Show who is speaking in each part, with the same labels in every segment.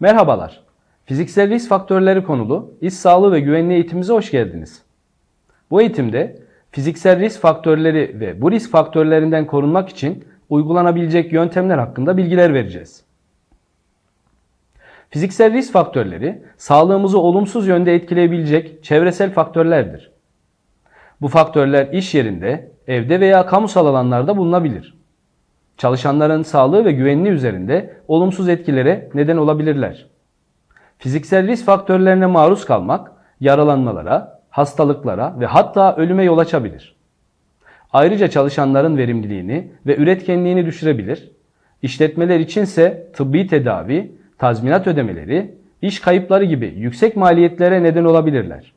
Speaker 1: Merhabalar. Fiziksel risk faktörleri konulu iş sağlığı ve güvenliği eğitimimize hoş geldiniz. Bu eğitimde fiziksel risk faktörleri ve bu risk faktörlerinden korunmak için uygulanabilecek yöntemler hakkında bilgiler vereceğiz. Fiziksel risk faktörleri sağlığımızı olumsuz yönde etkileyebilecek çevresel faktörlerdir. Bu faktörler iş yerinde, evde veya kamusal alanlarda bulunabilir. Çalışanların sağlığı ve güvenliği üzerinde olumsuz etkilere neden olabilirler. Fiziksel risk faktörlerine maruz kalmak yaralanmalara, hastalıklara ve hatta ölüme yol açabilir. Ayrıca çalışanların verimliliğini ve üretkenliğini düşürebilir. İşletmeler içinse tıbbi tedavi, tazminat ödemeleri, iş kayıpları gibi yüksek maliyetlere neden olabilirler.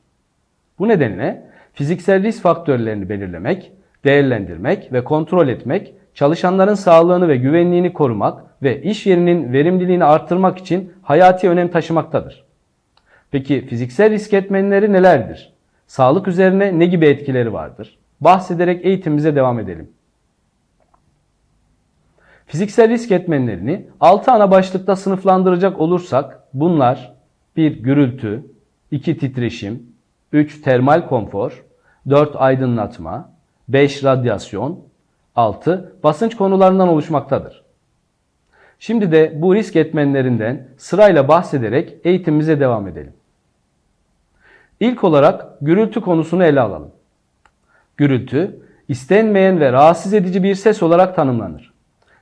Speaker 1: Bu nedenle fiziksel risk faktörlerini belirlemek, değerlendirmek ve kontrol etmek çalışanların sağlığını ve güvenliğini korumak ve iş yerinin verimliliğini arttırmak için hayati önem taşımaktadır. Peki fiziksel risk etmenleri nelerdir? Sağlık üzerine ne gibi etkileri vardır? Bahsederek eğitimimize devam edelim. Fiziksel risk etmenlerini 6 ana başlıkta sınıflandıracak olursak bunlar 1 gürültü, 2 titreşim, 3 termal konfor, 4 aydınlatma, 5 radyasyon, 6 basınç konularından oluşmaktadır. Şimdi de bu risk etmenlerinden sırayla bahsederek eğitimimize devam edelim. İlk olarak gürültü konusunu ele alalım. Gürültü, istenmeyen ve rahatsız edici bir ses olarak tanımlanır.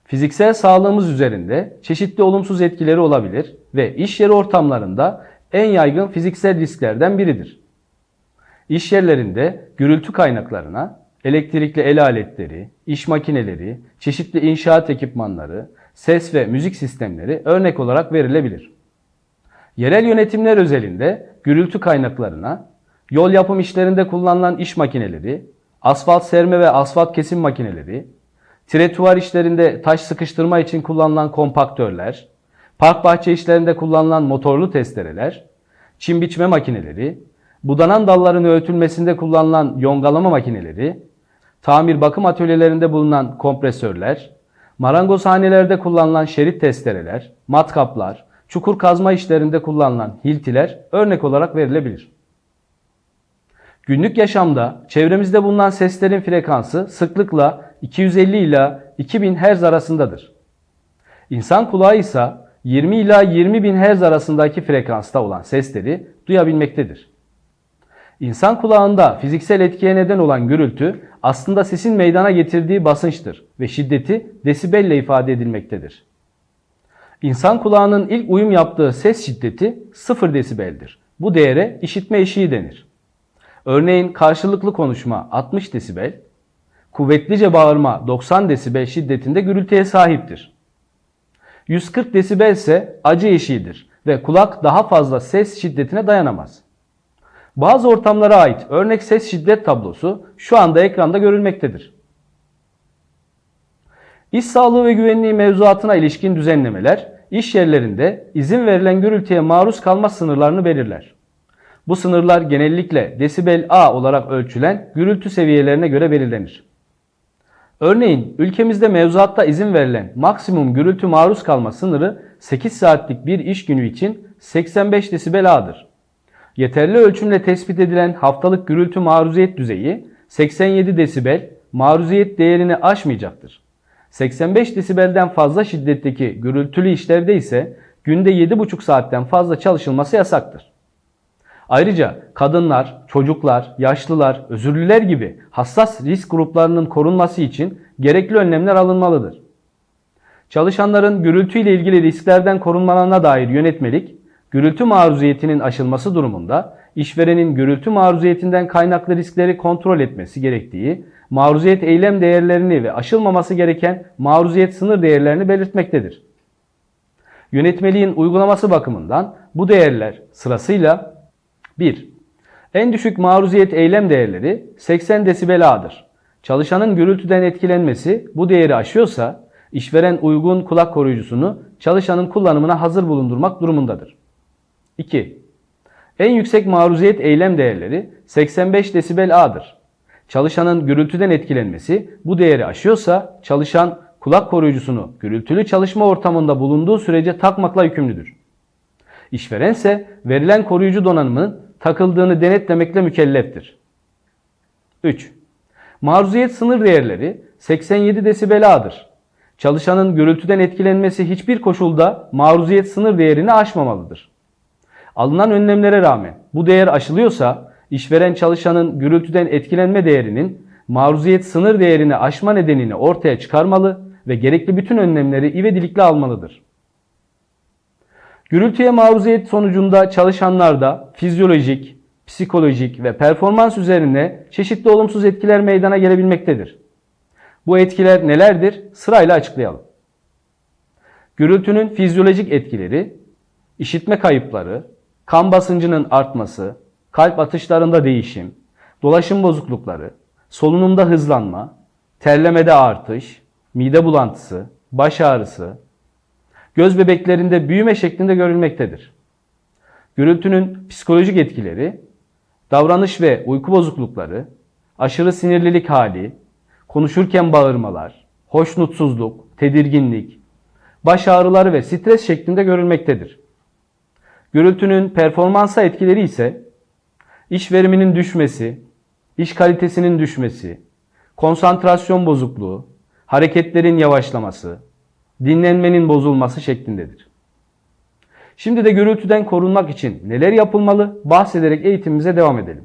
Speaker 1: Fiziksel sağlığımız üzerinde çeşitli olumsuz etkileri olabilir ve iş yeri ortamlarında en yaygın fiziksel risklerden biridir. İş yerlerinde gürültü kaynaklarına elektrikli el aletleri, iş makineleri, çeşitli inşaat ekipmanları, ses ve müzik sistemleri örnek olarak verilebilir. Yerel yönetimler özelinde gürültü kaynaklarına, yol yapım işlerinde kullanılan iş makineleri, asfalt serme ve asfalt kesim makineleri, tretuar işlerinde taş sıkıştırma için kullanılan kompaktörler, park bahçe işlerinde kullanılan motorlu testereler, çim biçme makineleri, budanan dalların öğütülmesinde kullanılan yongalama makineleri, tamir bakım atölyelerinde bulunan kompresörler, marangozhanelerde kullanılan şerit testereler, matkaplar, çukur kazma işlerinde kullanılan hiltiler örnek olarak verilebilir. Günlük yaşamda çevremizde bulunan seslerin frekansı sıklıkla 250 ila 2000 Hz arasındadır. İnsan kulağı ise 20 ila 20 bin Hz arasındaki frekansta olan sesleri duyabilmektedir. İnsan kulağında fiziksel etkiye neden olan gürültü aslında sesin meydana getirdiği basınçtır ve şiddeti desibelle ifade edilmektedir. İnsan kulağının ilk uyum yaptığı ses şiddeti 0 desibeldir. Bu değere işitme eşiği denir. Örneğin karşılıklı konuşma 60 desibel, kuvvetlice bağırma 90 desibel şiddetinde gürültüye sahiptir. 140 desibel ise acı eşiğidir ve kulak daha fazla ses şiddetine dayanamaz. Bazı ortamlara ait örnek ses şiddet tablosu şu anda ekranda görülmektedir. İş sağlığı ve güvenliği mevzuatına ilişkin düzenlemeler iş yerlerinde izin verilen gürültüye maruz kalma sınırlarını belirler. Bu sınırlar genellikle desibel A olarak ölçülen gürültü seviyelerine göre belirlenir. Örneğin ülkemizde mevzuatta izin verilen maksimum gürültü maruz kalma sınırı 8 saatlik bir iş günü için 85 desibel A'dır. Yeterli ölçümle tespit edilen haftalık gürültü maruziyet düzeyi 87 desibel maruziyet değerini aşmayacaktır. 85 desibelden fazla şiddetteki gürültülü işlerde ise günde 7,5 saatten fazla çalışılması yasaktır. Ayrıca kadınlar, çocuklar, yaşlılar, özürlüler gibi hassas risk gruplarının korunması için gerekli önlemler alınmalıdır. Çalışanların gürültü ile ilgili risklerden korunmalarına dair yönetmelik, gürültü maruziyetinin aşılması durumunda işverenin gürültü maruziyetinden kaynaklı riskleri kontrol etmesi gerektiği, maruziyet eylem değerlerini ve aşılmaması gereken maruziyet sınır değerlerini belirtmektedir. Yönetmeliğin uygulaması bakımından bu değerler sırasıyla 1. En düşük maruziyet eylem değerleri 80 desibel A'dır. Çalışanın gürültüden etkilenmesi bu değeri aşıyorsa işveren uygun kulak koruyucusunu çalışanın kullanımına hazır bulundurmak durumundadır. 2. En yüksek maruziyet eylem değerleri 85 desibel A'dır. Çalışanın gürültüden etkilenmesi bu değeri aşıyorsa çalışan kulak koruyucusunu gürültülü çalışma ortamında bulunduğu sürece takmakla yükümlüdür. İşveren ise verilen koruyucu donanımın takıldığını denetlemekle mükelleftir. 3. Maruziyet sınır değerleri 87 desibel A'dır. Çalışanın gürültüden etkilenmesi hiçbir koşulda maruziyet sınır değerini aşmamalıdır. Alınan önlemlere rağmen bu değer aşılıyorsa işveren çalışanın gürültüden etkilenme değerinin maruziyet sınır değerini aşma nedenini ortaya çıkarmalı ve gerekli bütün önlemleri ivedilikle almalıdır. Gürültüye maruziyet sonucunda çalışanlarda fizyolojik, psikolojik ve performans üzerine çeşitli olumsuz etkiler meydana gelebilmektedir. Bu etkiler nelerdir? Sırayla açıklayalım. Gürültünün fizyolojik etkileri, işitme kayıpları, kan basıncının artması, kalp atışlarında değişim, dolaşım bozuklukları, solunumda hızlanma, terlemede artış, mide bulantısı, baş ağrısı, göz bebeklerinde büyüme şeklinde görülmektedir. Gürültünün psikolojik etkileri, davranış ve uyku bozuklukları, aşırı sinirlilik hali, konuşurken bağırmalar, hoşnutsuzluk, tedirginlik, baş ağrıları ve stres şeklinde görülmektedir. Gürültünün performansa etkileri ise iş veriminin düşmesi, iş kalitesinin düşmesi, konsantrasyon bozukluğu, hareketlerin yavaşlaması, dinlenmenin bozulması şeklindedir. Şimdi de gürültüden korunmak için neler yapılmalı bahsederek eğitimimize devam edelim.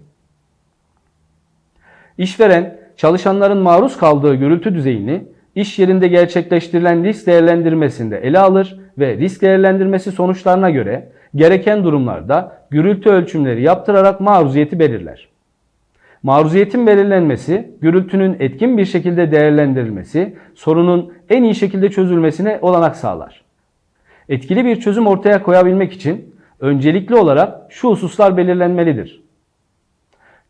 Speaker 1: İşveren çalışanların maruz kaldığı gürültü düzeyini iş yerinde gerçekleştirilen risk değerlendirmesinde ele alır ve risk değerlendirmesi sonuçlarına göre gereken durumlarda gürültü ölçümleri yaptırarak maruziyeti belirler. Maruziyetin belirlenmesi, gürültünün etkin bir şekilde değerlendirilmesi, sorunun en iyi şekilde çözülmesine olanak sağlar. Etkili bir çözüm ortaya koyabilmek için öncelikli olarak şu hususlar belirlenmelidir.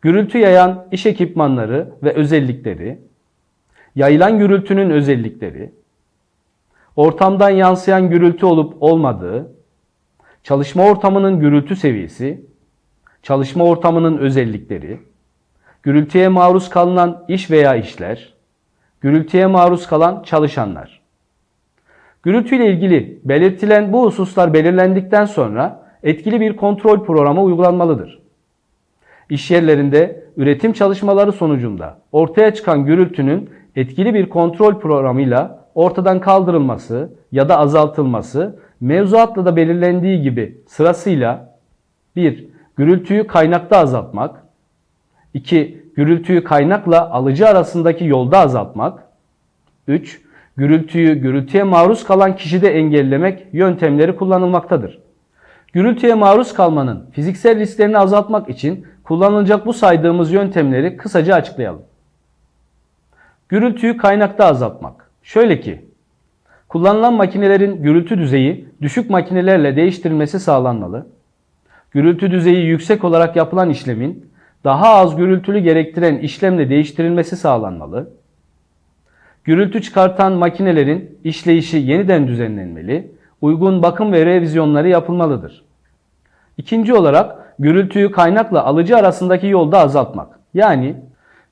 Speaker 1: Gürültü yayan iş ekipmanları ve özellikleri, yayılan gürültünün özellikleri, ortamdan yansıyan gürültü olup olmadığı, çalışma ortamının gürültü seviyesi, çalışma ortamının özellikleri, gürültüye maruz kalınan iş veya işler, gürültüye maruz kalan çalışanlar. Gürültüyle ilgili belirtilen bu hususlar belirlendikten sonra etkili bir kontrol programı uygulanmalıdır. İş yerlerinde üretim çalışmaları sonucunda ortaya çıkan gürültünün etkili bir kontrol programıyla ortadan kaldırılması ya da azaltılması mevzuatla da belirlendiği gibi sırasıyla 1. Gürültüyü kaynakta azaltmak 2. Gürültüyü kaynakla alıcı arasındaki yolda azaltmak 3. Gürültüyü gürültüye maruz kalan kişide engellemek yöntemleri kullanılmaktadır. Gürültüye maruz kalmanın fiziksel risklerini azaltmak için kullanılacak bu saydığımız yöntemleri kısaca açıklayalım. Gürültüyü kaynakta azaltmak. Şöyle ki, kullanılan makinelerin gürültü düzeyi düşük makinelerle değiştirilmesi sağlanmalı. Gürültü düzeyi yüksek olarak yapılan işlemin daha az gürültülü gerektiren işlemle değiştirilmesi sağlanmalı. Gürültü çıkartan makinelerin işleyişi yeniden düzenlenmeli, uygun bakım ve revizyonları yapılmalıdır. İkinci olarak gürültüyü kaynakla alıcı arasındaki yolda azaltmak. Yani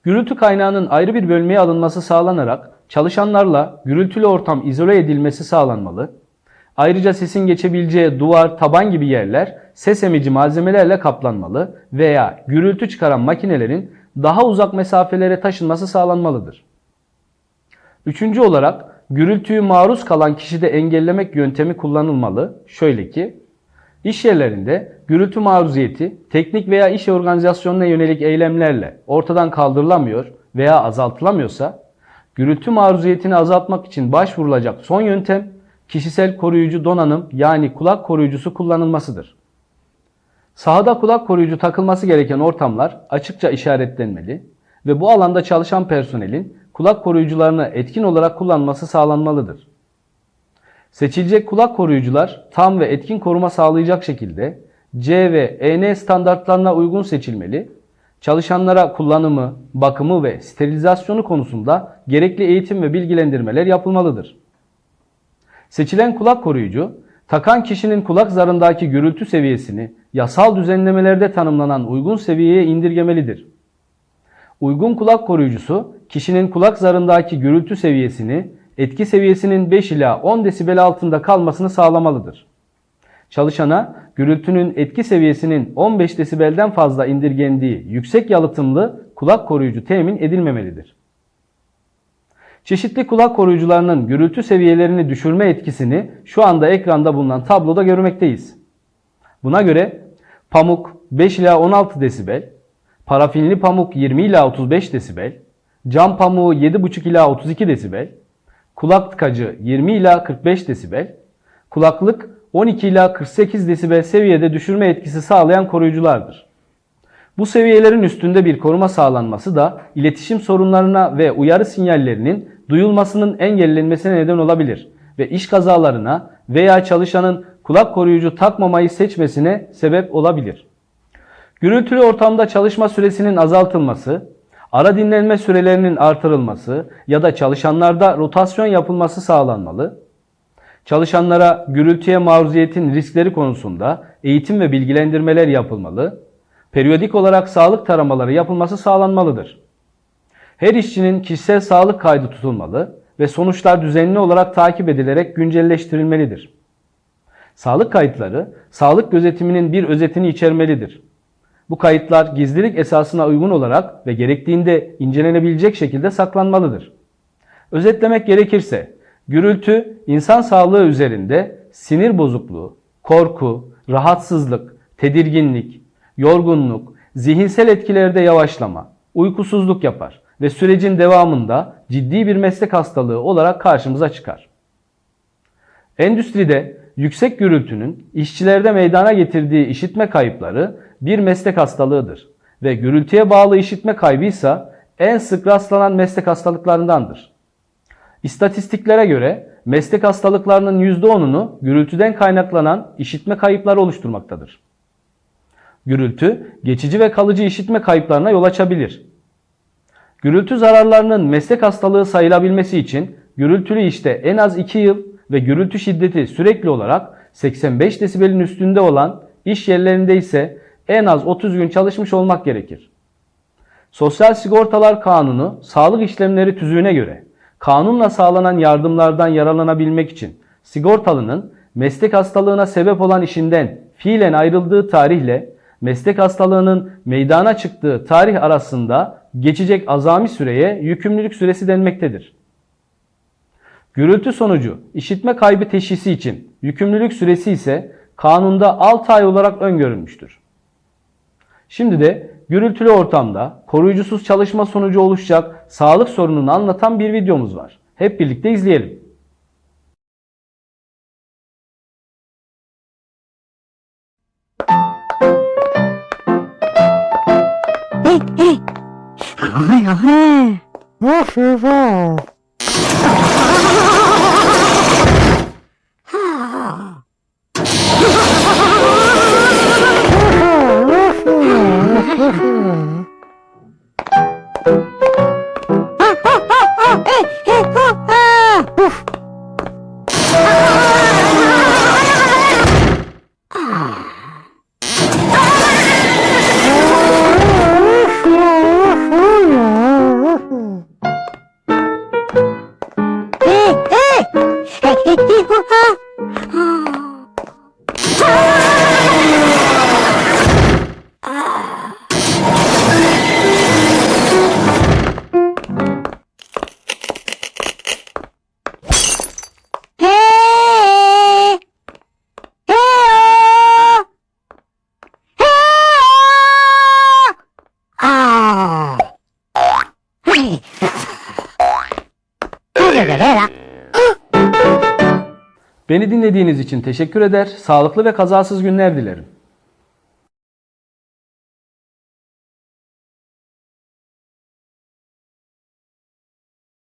Speaker 1: gürültü kaynağının ayrı bir bölmeye alınması sağlanarak çalışanlarla gürültülü ortam izole edilmesi sağlanmalı. Ayrıca sesin geçebileceği duvar, taban gibi yerler ses emici malzemelerle kaplanmalı veya gürültü çıkaran makinelerin daha uzak mesafelere taşınması sağlanmalıdır. Üçüncü olarak gürültüyü maruz kalan kişide engellemek yöntemi kullanılmalı. Şöyle ki, iş yerlerinde gürültü maruziyeti teknik veya iş organizasyonuna yönelik eylemlerle ortadan kaldırılamıyor veya azaltılamıyorsa, gürültü maruziyetini azaltmak için başvurulacak son yöntem kişisel koruyucu donanım yani kulak koruyucusu kullanılmasıdır. Sahada kulak koruyucu takılması gereken ortamlar açıkça işaretlenmeli ve bu alanda çalışan personelin kulak koruyucularını etkin olarak kullanması sağlanmalıdır. Seçilecek kulak koruyucular tam ve etkin koruma sağlayacak şekilde C ve EN standartlarına uygun seçilmeli, çalışanlara kullanımı, bakımı ve sterilizasyonu konusunda gerekli eğitim ve bilgilendirmeler yapılmalıdır. Seçilen kulak koruyucu, takan kişinin kulak zarındaki gürültü seviyesini yasal düzenlemelerde tanımlanan uygun seviyeye indirgemelidir. Uygun kulak koruyucusu, kişinin kulak zarındaki gürültü seviyesini etki seviyesinin 5 ila 10 desibel altında kalmasını sağlamalıdır. Çalışana gürültünün etki seviyesinin 15 desibelden fazla indirgendiği yüksek yalıtımlı kulak koruyucu temin edilmemelidir. Çeşitli kulak koruyucularının gürültü seviyelerini düşürme etkisini şu anda ekranda bulunan tabloda görmekteyiz. Buna göre pamuk 5 ila 16 desibel, parafinli pamuk 20 ila 35 desibel, cam pamuğu 7,5 ila 32 desibel, kulak tıkacı 20 ila 45 desibel, kulaklık 12 ila 48 desibel seviyede düşürme etkisi sağlayan koruyuculardır. Bu seviyelerin üstünde bir koruma sağlanması da iletişim sorunlarına ve uyarı sinyallerinin duyulmasının engellenmesine neden olabilir ve iş kazalarına veya çalışanın kulak koruyucu takmamayı seçmesine sebep olabilir. Gürültülü ortamda çalışma süresinin azaltılması, ara dinlenme sürelerinin artırılması ya da çalışanlarda rotasyon yapılması sağlanmalı. Çalışanlara gürültüye maruziyetin riskleri konusunda eğitim ve bilgilendirmeler yapılmalı. Periyodik olarak sağlık taramaları yapılması sağlanmalıdır. Her işçinin kişisel sağlık kaydı tutulmalı ve sonuçlar düzenli olarak takip edilerek güncelleştirilmelidir. Sağlık kayıtları, sağlık gözetiminin bir özetini içermelidir. Bu kayıtlar gizlilik esasına uygun olarak ve gerektiğinde incelenebilecek şekilde saklanmalıdır. Özetlemek gerekirse, gürültü insan sağlığı üzerinde sinir bozukluğu, korku, rahatsızlık, tedirginlik, yorgunluk, zihinsel etkilerde yavaşlama, uykusuzluk yapar ve sürecin devamında ciddi bir meslek hastalığı olarak karşımıza çıkar. Endüstride yüksek gürültünün işçilerde meydana getirdiği işitme kayıpları bir meslek hastalığıdır ve gürültüye bağlı işitme kaybı ise en sık rastlanan meslek hastalıklarındandır. İstatistiklere göre meslek hastalıklarının %10'unu gürültüden kaynaklanan işitme kayıpları oluşturmaktadır. Gürültü geçici ve kalıcı işitme kayıplarına yol açabilir. Gürültü zararlarının meslek hastalığı sayılabilmesi için gürültülü işte en az 2 yıl ve gürültü şiddeti sürekli olarak 85 desibelin üstünde olan iş yerlerinde ise en az 30 gün çalışmış olmak gerekir. Sosyal Sigortalar Kanunu sağlık işlemleri tüzüğüne göre kanunla sağlanan yardımlardan yararlanabilmek için sigortalının meslek hastalığına sebep olan işinden fiilen ayrıldığı tarihle meslek hastalığının meydana çıktığı tarih arasında geçecek azami süreye yükümlülük süresi denmektedir. Gürültü sonucu işitme kaybı teşhisi için yükümlülük süresi ise kanunda 6 ay olarak öngörülmüştür. Şimdi de gürültülü ortamda koruyucusuz çalışma sonucu oluşacak sağlık sorununu anlatan bir videomuz var. Hep birlikte izleyelim.
Speaker 2: Hey, hey. Of. Hey, Uhum.
Speaker 1: Beni dinlediğiniz için teşekkür eder, sağlıklı ve kazasız günler dilerim.